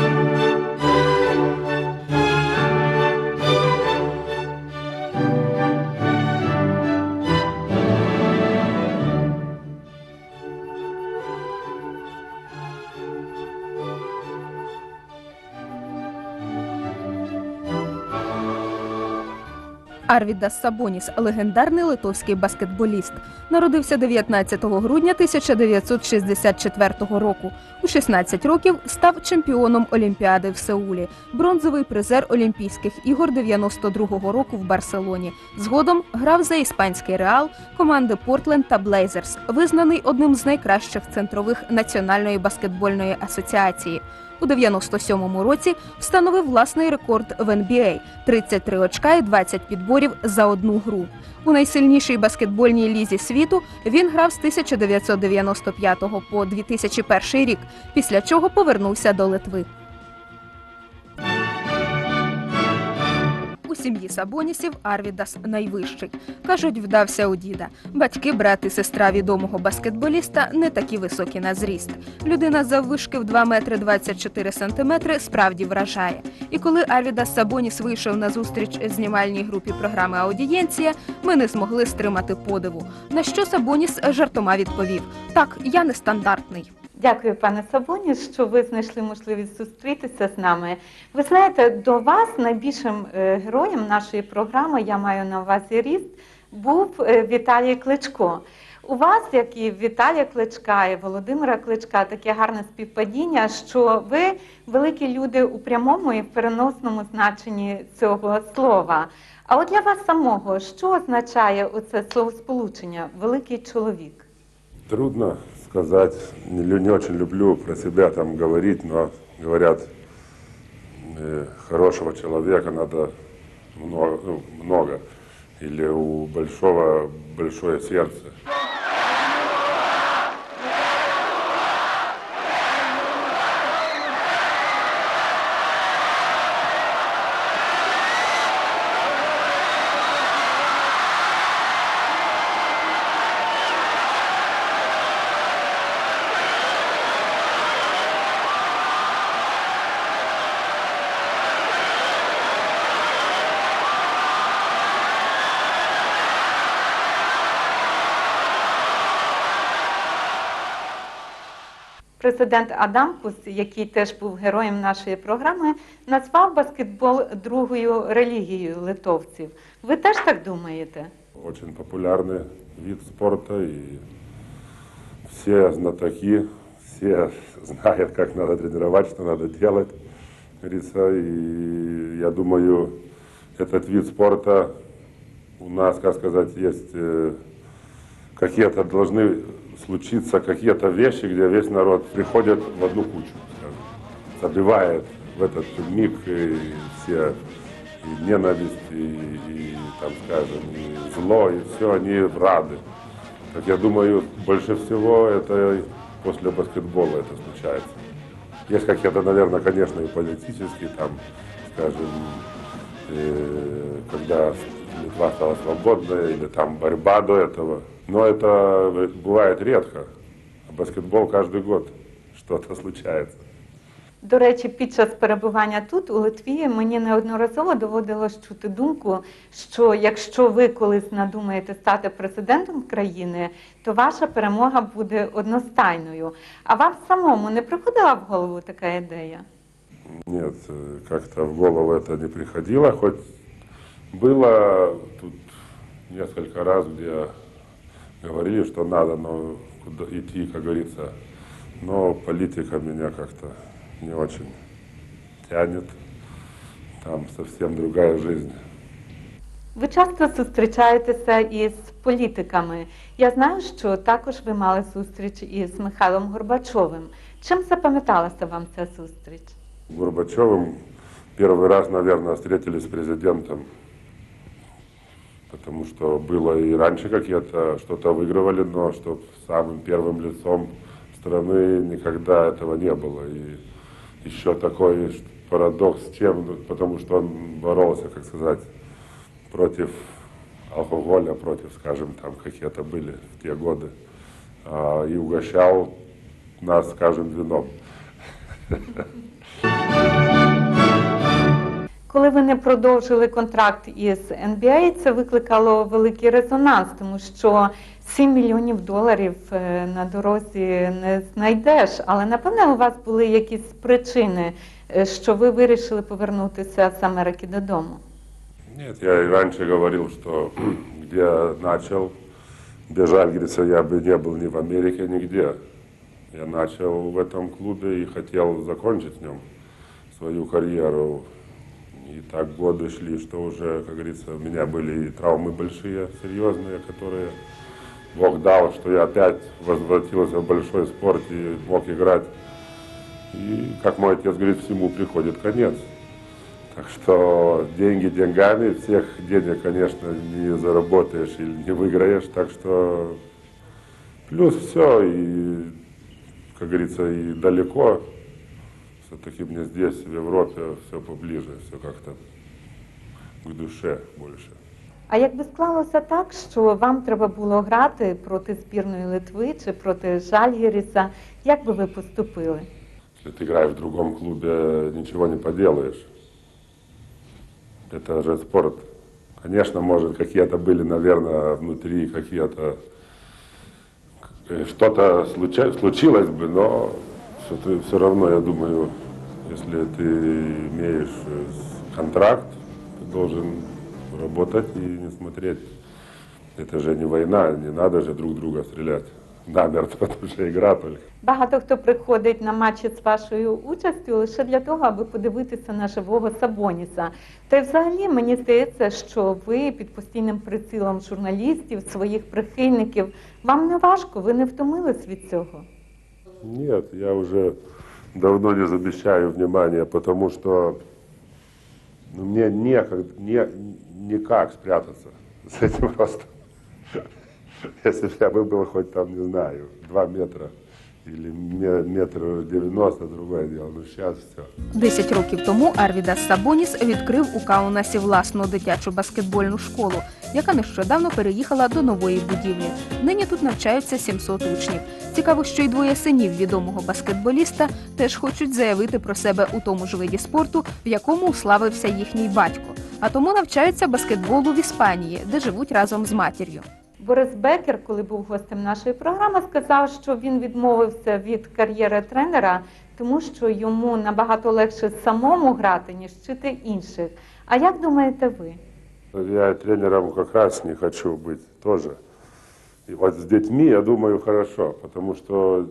thank you Арвідас Сабоніс, легендарний литовський баскетболіст, народився 19 грудня 1964 року. У 16 років став чемпіоном Олімпіади в Сеулі, бронзовий призер Олімпійських ігор 92-го року в Барселоні. Згодом грав за іспанський реал, команди Портленд та Блейзерс, визнаний одним з найкращих центрових Національної баскетбольної асоціації. У 97-му році встановив власний рекорд в NBA – 33 очка і 20 підборів за одну гру. У найсильнішій баскетбольній лізі світу він грав з 1995 по 2001 рік, після чого повернувся до Литви. Сім'ї Сабонісів Арвідас найвищий. Кажуть, вдався у діда. Батьки, брат і сестра відомого баскетболіста не такі високі на зріст. Людина заввишки в 2 метри 24 сантиметри справді вражає. І коли Арвідас Сабоніс вийшов на зустріч знімальній групі програми Аудієнція, ми не змогли стримати подиву. На що Сабоніс жартома відповів: Так, я нестандартний. Дякую, пане Сабоні, що ви знайшли можливість зустрітися з нами. Ви знаєте, до вас найбільшим е, героєм нашої програми, я маю на увазі ріст, був е, Віталій Кличко. У вас, як і Віталія Кличка і Володимира Кличка, таке гарне співпадіння, що ви великі люди у прямому і переносному значенні цього слова. А от для вас самого, що означає оце словосполучення великий чоловік? Трудно сказать, не, не очень люблю про себя там говорить, но говорят, э, хорошего человека надо много, ну, много, или у большого большое сердце. Президент Адамкус, який теж був героєм нашої програми, назвав баскетбол другою релігією литовців. Ви теж так думаєте? Очень популярный вид спорта, и все знатоки, все знают, как надо тренировать, что надо делать, как говорится. И я думаю, этот вид спорта у нас, как сказать, есть э, какие-то должны случиться какие-то вещи, где весь народ приходит в одну кучу, забивает в этот миг и все и ненависть, и, и, там, скажем, и зло, и все, они рады. Так я думаю, больше всего это после баскетбола это случается. Есть какие-то, наверное, конечно, и политические, там, скажем, э, когда Литва стала свободной, или там борьба до этого. Но это бывает редко. А баскетбол каждый год что-то случается. До речі, під час перебування тут, у Литві, мені неодноразово доводилось чути думку, що якщо ви колись надумаєте стати президентом країни, то ваша перемога буде одностайною. А вам самому не приходила в голову така ідея? Нет, э, как-то в голову это не приходило, хоть было тут несколько раз, где говорили, что надо но куда идти, как говорится, но политика меня как-то не очень тянет, там совсем другая жизнь. Ви часто зустрічаєтеся із політиками. Я знаю, що також ви мали зустріч із Михайлом Горбачовим. Чим запам'яталася вам ця зустріч? Горбачевым первый раз, наверное, встретились с президентом, потому что было и раньше какие-то что-то выигрывали, но что самым первым лицом страны никогда этого не было. И еще такой парадокс, чем, ну, потому что он боролся, как сказать, против алкоголя, против, скажем, там какие-то были в те годы, а, и угощал нас, скажем, вином. Коли ви не продовжили контракт із NBA, це викликало великий резонанс, тому що 7 мільйонів доларів е, на дорозі не знайдеш. Але напевне у вас були якісь причини, е, що ви вирішили повернутися з Америки додому. Нет, я и раньше говорил, что где я начал, без Жальгириса я бы не был ни в Америке, нигде. Я начал в этом клубе и хотел закончить в нем свою карьеру. И так годы шли, что уже, как говорится, у меня были и травмы большие, серьезные, которые Бог дал, что я опять возвратился в большой спорт и мог играть. И, как мой отец говорит, всему приходит конец. Так что деньги деньгами, всех денег, конечно, не заработаешь или не выиграешь, так что плюс все, и, как говорится, и далеко, все-таки мне здесь, в Европе, все поближе, все как-то к душе больше. А якби склалося так, що вам треба було грати проти збірної Литви чи проти Жальгіріса, як би ви поступили? Если ты играешь в другом клубе, ничего не поделаешь. Это же спорт. Конечно, может, какие-то были, наверное, внутри какие-то... э, Что-то случа- случилось бы, но все равно, я думаю, если ты имеешь э, с- контракт, ты должен работать и не смотреть. Это же не война, не надо же друг друга стрелять. Намертво, это же игра только. Багато хто приходить на матчі з вашою участю лише для того, аби подивитися на живого Сабоніса. Та й взагалі мені здається, що ви під постійним прицілом журналістів, своїх прихильників, вам не важко, ви не втомились від цього. Нет, я уже давно не замещаю внимания, потому что ну, мне некогда, не, никак спрятаться с этим ростом. Если бы я бы был хоть там, не знаю, два метра или метр девяносто, другое дело. Но сейчас все. Десять років тому Арвідас Сабоніс відкрив у Каунасі власну дитячу баскетбольну школу, яка нещодавно переїхала до нової будівлі. Нині тут навчаються 700 учнів. Цікаво, що й двоє синів відомого баскетболіста теж хочуть заявити про себе у тому ж виді спорту, в якому уславився їхній батько. А тому навчаються баскетболу в Іспанії, де живуть разом з матір'ю. Борис Бекер, коли був гостем нашої програми, сказав, що він відмовився від кар'єри тренера, тому що йому набагато легше самому грати, ніж вчити інших. А як думаєте ви? Я тренером как раз не хочу быть тоже. И вот с детьми, я думаю, хорошо, потому что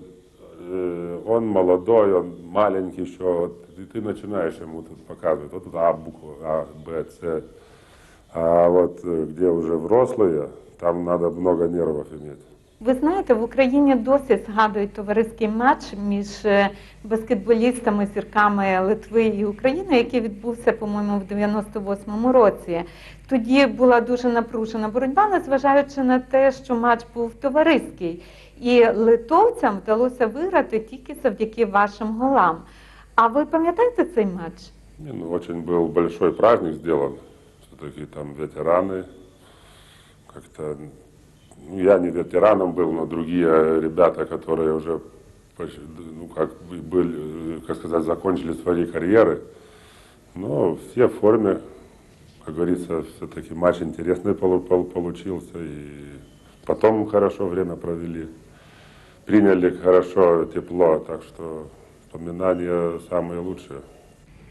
э, он молодой, он маленький еще, вот, и ты начинаешь ему тут показывать, вот тут А буква, А, Б, С. А вот э, где уже взрослые, там надо много нервов иметь. Ви знаєте, в Україні досі згадують товариський матч між е, баскетболістами, зірками Литви і України, який відбувся, по-моєму, в 98-му році. Тоді була дуже напружена боротьба, незважаючи на те, що матч був товариський. І литовцям вдалося виграти тільки завдяки вашим голам. А ви пам'ятаєте цей матч? Не, ну, очень был большой праздник сделан. Все-таки там ветераны. Как-то, ну, я не ветераном был, но другие ребята, которые уже, поч- ну, как бы были, э, как сказать, закончили свои карьеры. Но все в форме, как говорится, все-таки матч интересный полу- пол- получился. И потом хорошо время провели. Приняли хорошо, тепло, так что вспоминания самые лучшие.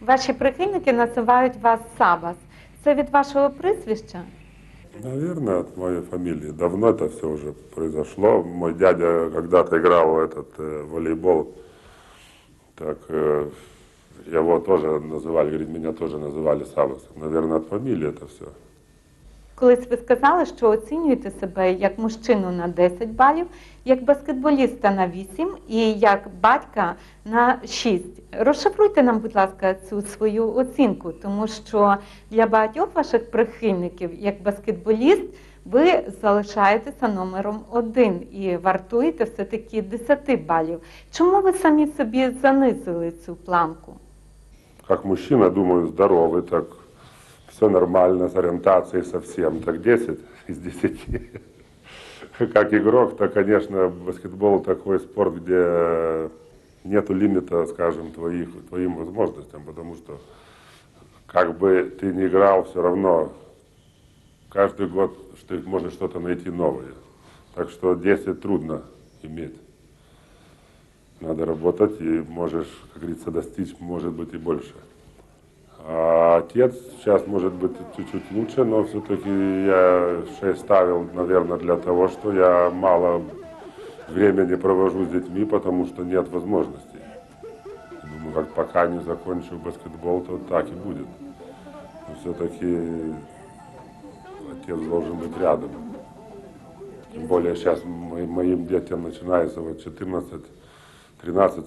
Ваші прихильники називають вас Сабас. Це від вашого прізвища? Наверное, от моей фамилии. Давно это все уже произошло. Мой дядя когда-то играл этот э, волейбол. Так э, его тоже называли, говорит, меня тоже называли Савосом. Наверное, от фамилии это все. Колись ви сказали, що оцінюєте себе як мужчину на 10 балів, як баскетболіста на 8 і як батька на 6. Розшифруйте нам, будь ласка, цю свою оцінку, тому що для багатьох ваших прихильників, як баскетболіст, ви залишаєтеся номером один і вартуєте все-таки 10 балів. Чому ви самі собі занизили цю планку? Как мужчина, думаю, здоровый, так все нормально с ориентацией совсем. Так 10 из 10. Как игрок, то, конечно, баскетбол такой спорт, где нету лимита, скажем, твоих, твоим возможностям, потому что как бы ты ни играл, все равно каждый год что можешь что-то найти новое. Так что 10 трудно иметь. Надо работать и можешь, как говорится, достичь, может быть, и больше. А отец сейчас может быть чуть-чуть лучше, но все-таки я 6 ставил, наверное, для того, что я мало времени провожу с детьми, потому что нет возможностей. Думаю, как пока не закончу баскетбол, то так и будет. Но все-таки отец должен быть рядом. Тем более сейчас моим, детям начинается вот 14-13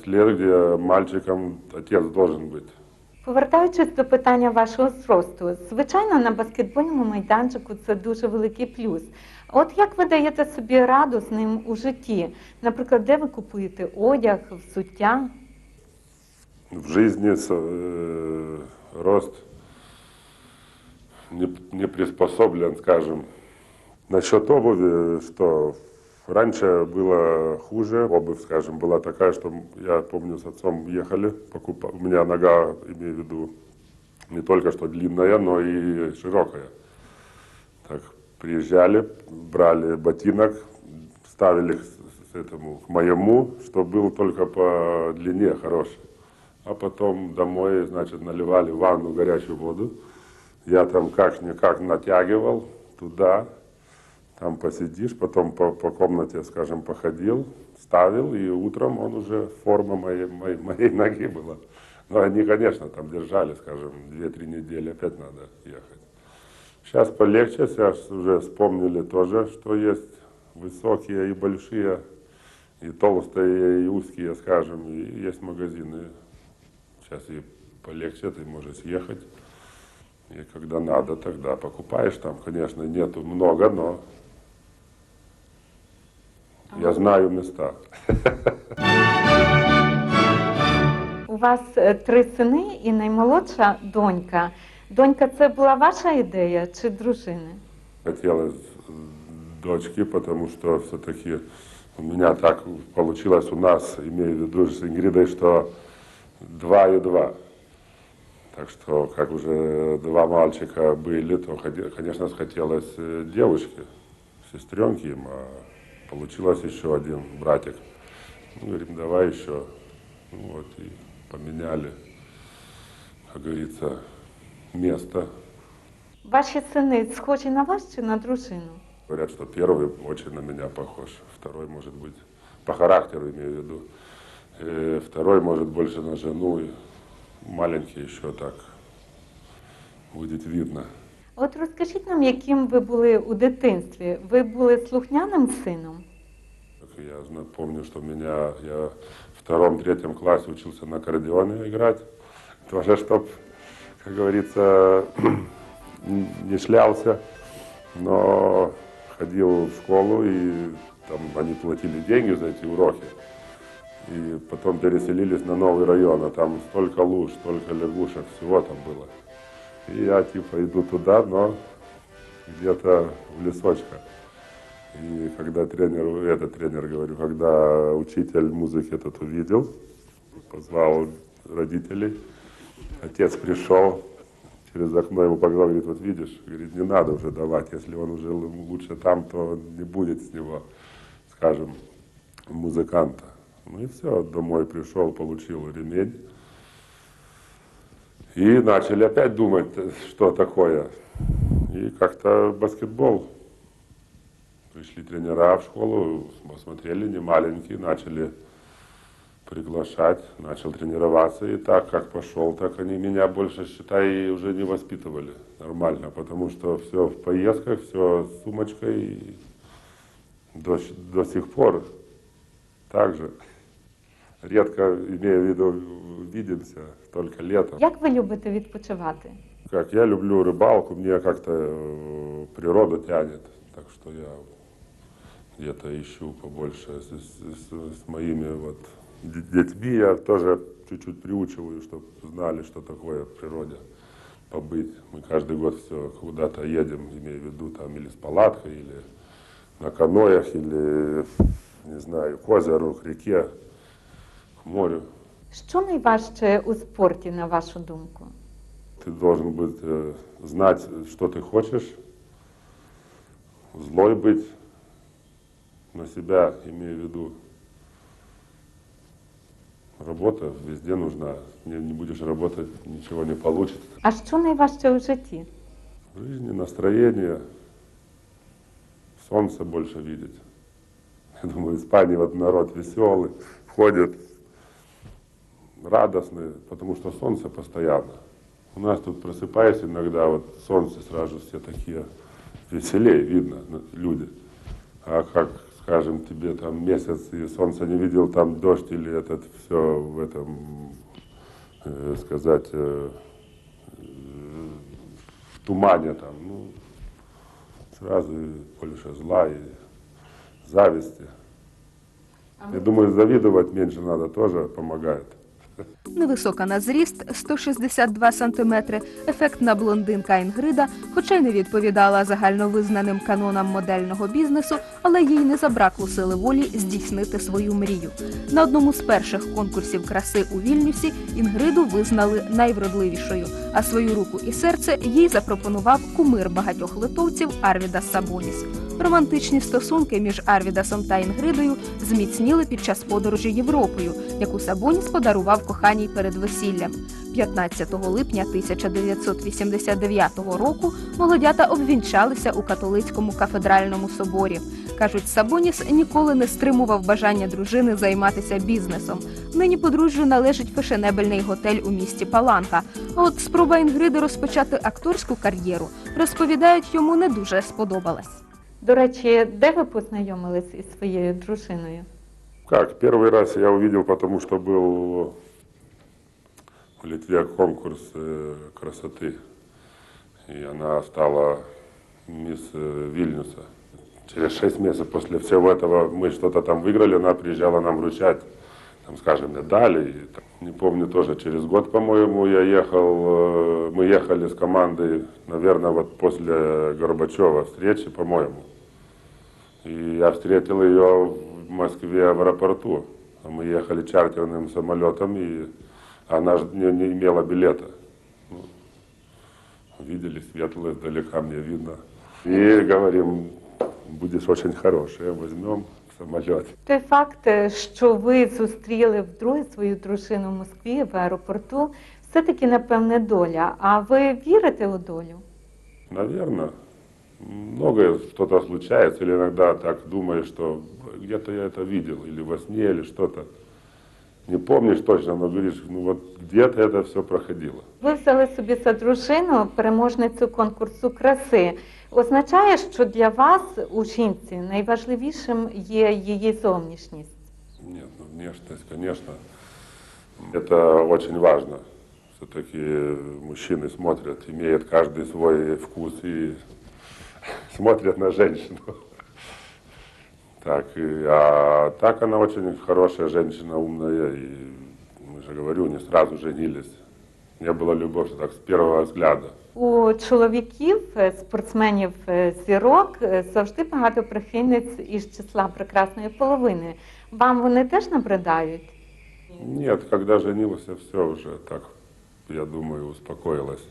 лет, где мальчикам отец должен быть. Повертаючись до питання вашого зросту, звичайно, на баскетбольному майданчику це дуже великий плюс. От як ви даєте собі раду з ним у житті? Наприклад, де ви купуєте одяг, взуття? в с- э, рост не, не приспособлен, скажем. Насчет обуви, что раньше было хуже, обувь, скажем, была такая, что я помню, с отцом ехали, покупа- у меня нога, имею в виду, не только что длинная, но и широкая. Так, приезжали, брали ботинок, ставили к, с этому, к моему, что был только по длине хороший. А потом домой, значит, наливали в ванну горячую воду. Я там как-никак натягивал туда, там посидишь, потом по, по комнате, скажем, походил, ставил, и утром он уже форма моей, моей, моей ноги была. Но они, конечно, там держали, скажем, 2-3 недели, опять надо ехать. Сейчас полегче, сейчас уже вспомнили тоже, что есть высокие и большие, и толстые, и узкие, скажем, и есть магазины. Сейчас и полегче, ты можешь ехать. И когда надо, тогда покупаешь. Там, конечно, нету много, но я знаю места. У вас три сини і наймолодша донька. Донька, це була ваша ідея чи дружини? Хотелось дочки, потому что все-таки у меня так получилось у нас, имею в виду с Ингридой, что два и два. Так что, как уже два мальчика были, то, конечно, хотелось девушки, сестренки им, а получилось еще один братик. Ну, говорим, давай еще. Ну, вот, и поменяли, как говорится, место. Ваші сини схожі на вас чи на дружину? Говорят, что первый очень на меня похож, второй может быть по характеру имею в виду, Э, второй может больше на жену, и маленький еще так будет видно. От розкажіть нам, яким ви були у дитинстві. Ви були слухняним сином? Так Я зна- помню, что меня я в втором-третьем классе учился на аккордеоне играть, тоже чтоб, как говорится, не шлялся, но ходил в школу и там они платили деньги за эти уроки. И потом переселились на новый район, а там столько луж, столько лягушек, всего там было. И я типа иду туда, но где-то в лесочках. И когда тренер, этот тренер, говорю, когда учитель музыки этот увидел, позвал родителей, отец пришел, через окно ему показал, говорит, вот видишь, говорит, не надо уже давать, если он уже лучше там, то не будет с него, скажем, музыканта. Ну и все, домой пришел, получил ремень. И начали опять думать, что такое. И как-то баскетбол Пришли тренера в школу, смотрели, не маленькие, начали приглашать, начал тренироваться. И так, как пошел, так они меня больше, считай, уже не воспитывали нормально, потому что все в поездках, все с сумочкой. И до, до сих пор так же. Редко, имею в виду, видимся, только летом. Як ви любите відпочивати? Как я люблю рыбалку, мне как-то э, природа тянет, так что я где-то ищу побольше. С, с- с- с моими вот д- детьми я тоже чуть-чуть приучиваю, чтобы знали, что такое в природе побыть. Мы каждый год все куда-то едем, имею в виду там или с палаткой, или на каноях, или, не знаю, к озеру, к реке, К морю. Що найважче у спорті, на вашу думку? ты должен быть, э, знать, что ты хочешь, злой быть на себя, имею в виду. Работа везде нужна. Не, не будешь работать, ничего не получится. А що найважче у житті? В жизни настроение, солнце больше видеть. Я думаю, в Испании вот народ веселый, ходит радостный, потому что солнце постоянно. У нас тут просыпаясь иногда, вот солнце сразу все такие веселее видно ну, люди. А как, скажем, тебе там месяц и солнца не видел, там дождь или этот все в этом, э, сказать, э, в тумане там, ну, сразу и больше зла и зависти. Я думаю, завидовать меньше надо, тоже помогает. Невисока на зріст 162 см, ефектна блондинка Інгрида, хоча й не відповідала загальновизнаним канонам модельного бізнесу, але їй не забракло сили волі здійснити свою мрію. На одному з перших конкурсів краси у Вільнюсі Інгриду визнали найвродливішою, а свою руку і серце їй запропонував кумир багатьох литовців Арвідас Сабоніс. Романтичні стосунки між Арвідасом та Інгридою зміцніли під час подорожі Європою, яку Сабоніс подарував коханій перед весіллям. 15 липня 1989 року молодята обвінчалися у католицькому кафедральному соборі. Кажуть, Сабоніс ніколи не стримував бажання дружини займатися бізнесом. Нині подружжю належить фешенебельний готель у місті Паланка. А от спроба Інгриди розпочати акторську кар'єру, розповідають, йому не дуже сподобалась. До речі, де ви познайомились із своєю дружиною? Как? Первый раз я увидел, потому что был в Литве конкурс э, красоты. И она стала мисс э, Вильнюса. Через шесть месяцев после всего этого мы что-то там выиграли, она приезжала нам вручать, там, скажем, медали. И, там, не помню, тоже через год, по-моему, я ехал, э, мы ехали с командой, наверное, вот после Горбачева встречи, по-моему. И я встретил ее в Москве в аэропорту. А Мы ехали чартерным самолетом, и она ж не, не имела билета. Ну, видели светло издалека, мне видно. И говорим, будешь очень хорошая, возьмем самолет. Той факт, е, що ви зустріли вдруге свою дружину в Москві в аеропорту, все-таки, напевне, доля. А ви вірите у долю? Наверное, многое что-то случается, или иногда так думаешь, что где-то я это видел, или во сне, или что-то. Не помнишь точно, но говоришь, ну вот где-то это все проходило. Ви взяли собі за дружину переможницю конкурсу краси. Означає, що для вас у жінці найважливішим є її зовнішність. Нет, ну внешность, конечно, это очень важно. Все-таки мужчины смотрят, имеют каждый свой вкус и смотрят на женщину. Так, и- а так она очень хорошая женщина, умная, и, мы же говорю, не сразу женились. Не было любовь так с первого взгляда. У чоловіків, е, спортсменів е, зірок, е, завжди багато прихильниць із числа прекрасної половини. Вам вони теж набридають? Нет, когда женился, все уже так, я думаю, успокоилось.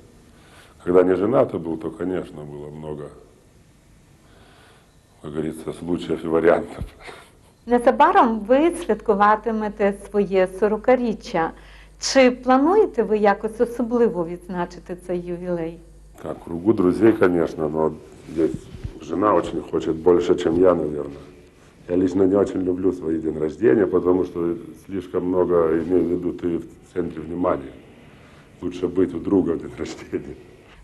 Когда не женатый был, то, конечно, было много, как говорится, случаев и вариантов. Незабаром ви святкуватимете своє сорокаріччя. Чи плануєте ви якось особливо відзначити цей ювілей? Так, в кругу друзей, конечно, но здесь жена очень хочет больше, чем я, наверное. Я лично не очень люблю свои день рождения, потому что слишком много, имею в виду, ты в центре внимания. Лучше быть у друга в день рождения.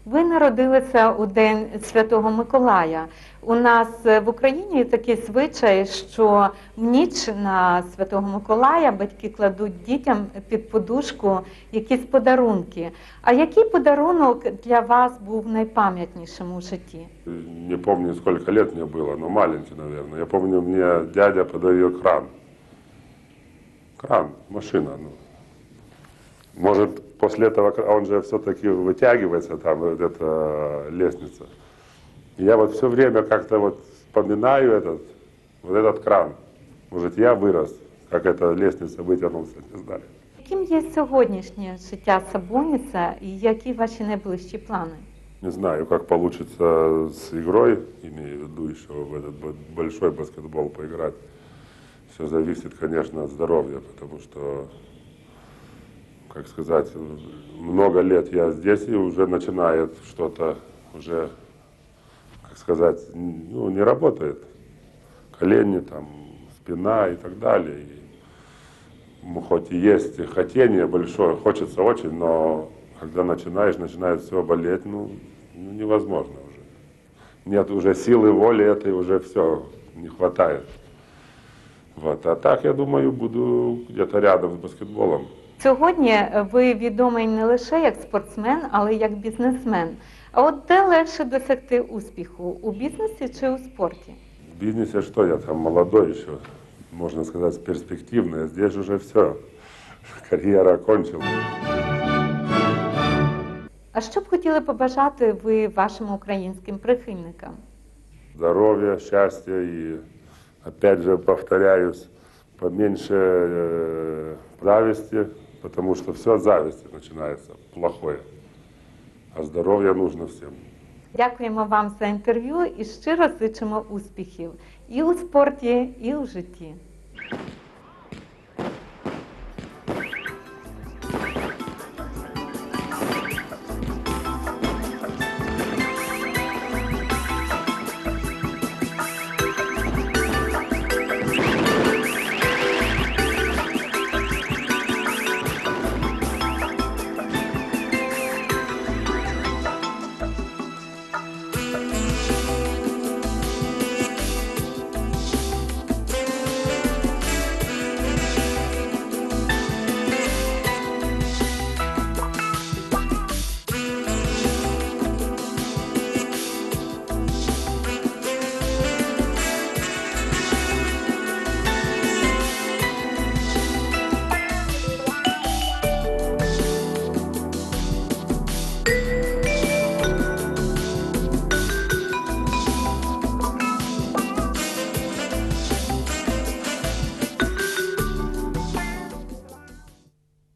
Ви народилися у день Святого Миколая. У нас е, в Україні такий звичай, що в ніч на Святого Миколая батьки кладуть дітям під подушку якісь подарунки. А який подарунок для вас був найпам'ятнішим у житті? Не помню, сколько лет мне было, но маленький, наверное. Я помню, мне дядя подарил кран. Кран, машина. Ну. Может, после этого, кра- он же все-таки вытягивается, там, вот эта лестница. И я вот все время как-то вот вспоминаю этот, вот этот кран. Может, я вырос, как эта лестница вытянулся, не знаю. Яким є сьогоднішнє життя Сабоніса і які ваші найближчі плани? Не знаю, как получится с игрой, имею в виду еще в этот бо- большой баскетбол поиграть. Все зависит, конечно, от здоровья, потому что, как сказать, много лет я здесь и уже начинает что-то уже, как сказать, ну, не работает. Колени, там, спина и так далее. И, ну, хоть и есть хотение большое, хочется очень, но когда начинаешь, начинает все болеть, ну, ну, невозможно уже. Нет уже силы, воли этой, уже все, не хватает. Вот. А так, я думаю, буду где-то рядом с баскетболом. Сьогодні е, ви відомий не лише як спортсмен, але й як бізнесмен. А от де легше досягти успіху у бізнесі чи у спорті? В бизнесе что, я там молодой еще, можно сказать, перспективный. Здесь уже все, карьера окончена. А що б хотіли побажати ви вашим українським прихильникам? здоровья, счастья и, опять же, повторяюсь, поменьше э, зависти, потому что все от зависти начинается, плохое. А здоровье нужно всем. Дякуємо вам за інтерв'ю і щиро зичимо успіхів і у спорті, і у житті.